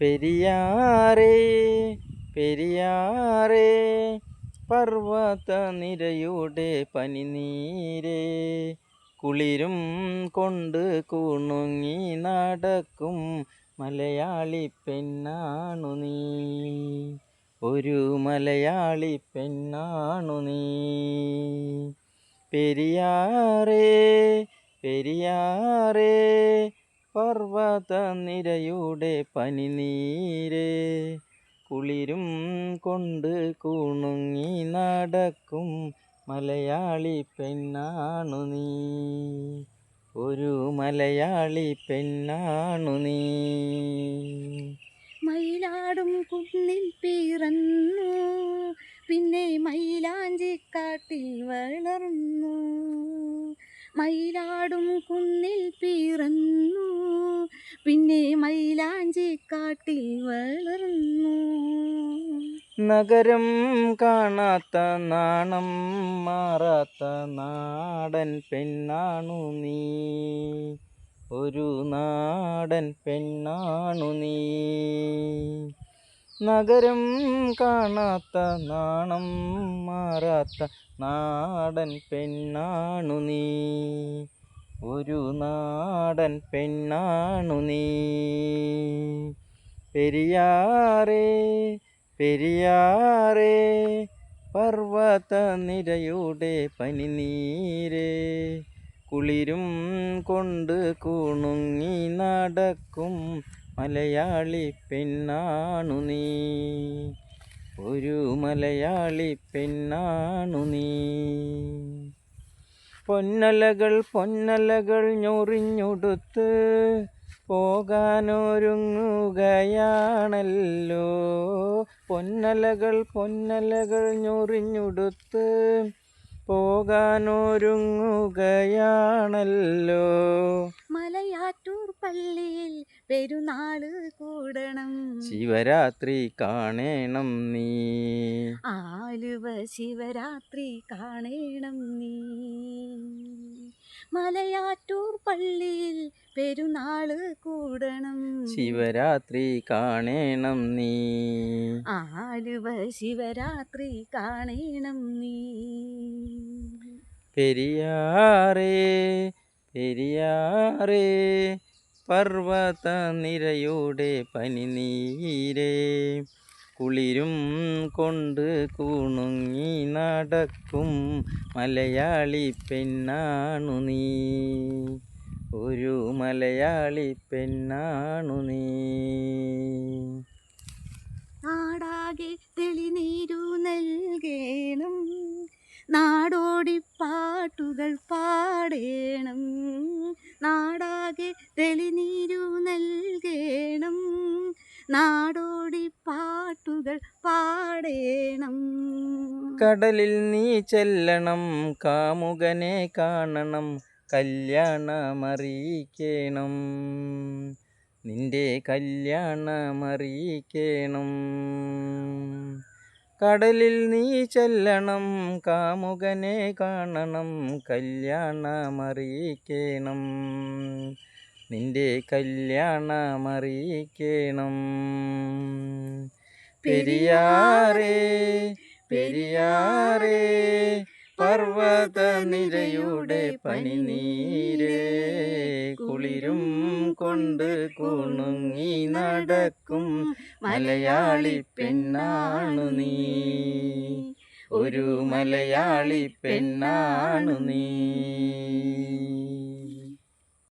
പെരിയാറേ പെരിയാറേ പർവത നിരയുടെ പനിനീരേ കുളിരും കൊണ്ട് കുണുങ്ങി നടക്കും മലയാളി പെണ്ണാണു നീ. ഒരു മലയാളി പെണ്ണാണു നീ. പെരിയാറേ പെരിയാറേ പർവത നിരയുടെ പനിനീരേ കുളിരും കൊണ്ട് കുണുങ്ങി നടക്കും മലയാളി പെണ്ണാണു നീ. ഒരു മലയാളി പെണ്ണാണു നീ. മയിലാടും കുന്നിൽ പിറന്നു പിന്നെ മയിലാഞ്ചിക്കാട്ടിൽ വളർന്നു. മയിലാടും കുന്നിൽ പിറന്നു. പിന്നെ മയിലാഞ്ചിക്കാട്ടിൽ വളർന്നു. നഗരം കാണാത്ത നാണം മാറാത്ത നാടൻ പെണ്ണാണു നീ. ഒരു നാടൻ പെണ്ണാണു നീ. നഗരം കാണാത്ത നാണം മാറാത്ത നാടൻ പെണ്ണാണു നീ. ഒരു നാടൻ പെണ്ണാണു നീ. പെരിയാറേ പെരിയാറേ പർവത നിരയുടെ പനിനീരേ. കുളിരും കൊണ്ട് കുണുങ്ങി നടക്കും മലയാളി പെണ്ണാണു നീ. ഒരു മലയാളി പെണ്ണാണു നീ. പൊന്നലകൾ പൊന്നലകൾ ഞൊറിഞ്ഞൊടുത്ത് പോകാനൊരുങ്ങുകയാണല്ലോ. പൊന്നലകൾ പൊന്നലകൾ ഞൊറിഞ്ഞൊടുത്ത് പോകാനൊരുങ്ങുകയാണല്ലോ. മലയാറ്റൂർ പള്ളിയിൽ പെരുന്നാൾ കൂടണം. ശിവരാത്രി കാണേണം നീ. ആലുവ ശിവരാത്രി കാണേണം നീ. മലയാറ്റൂർ പള്ളിയിൽ പെരുന്നാൾ കൂടണം. ശിവരാത്രി കാണേണം നീ. ആലുവ ശിവരാത്രി കാണേണം നീ. പെരിയാറേ പെരിയാറേ പർവത നിരയുടെ പനിനീരേ കുളിരും കൊണ്ട് കുണുങ്ങി നടക്കും മലയാളി പെണ്ണാണു നീ. ഒരു മലയാളി പെണ്ണാണു നീ. പാട്ടുകൾ പാടേണം. നാടാകെ തെളിനീരു നൽകേണം. നാടോടി പാട്ടുകൾ പാടേണം. കടലിൽ നീ ചെല്ലണം കാമുകനെ കാണണം കല്യാണമറിയിക്കണം. നിന്റെ കല്യാണമറിയിക്കണം. കടലിൽ നീ ചെല്ലണം കാമുകനെ കാണണം കല്യാണമറിയിക്കണം. നിന്റെ കല്യാണമറിയിക്കണം. പെരിയാറേ പെരിയാറേ പർവത നിരയുടെ പനിനീരേ കുളിരും കൊണ്ട് കുണുങ്ങി നടക്കും. മലയാളി പെണ്ണാണു നീ. ഒരു മലയാളി പെണ്ണാണു നീ.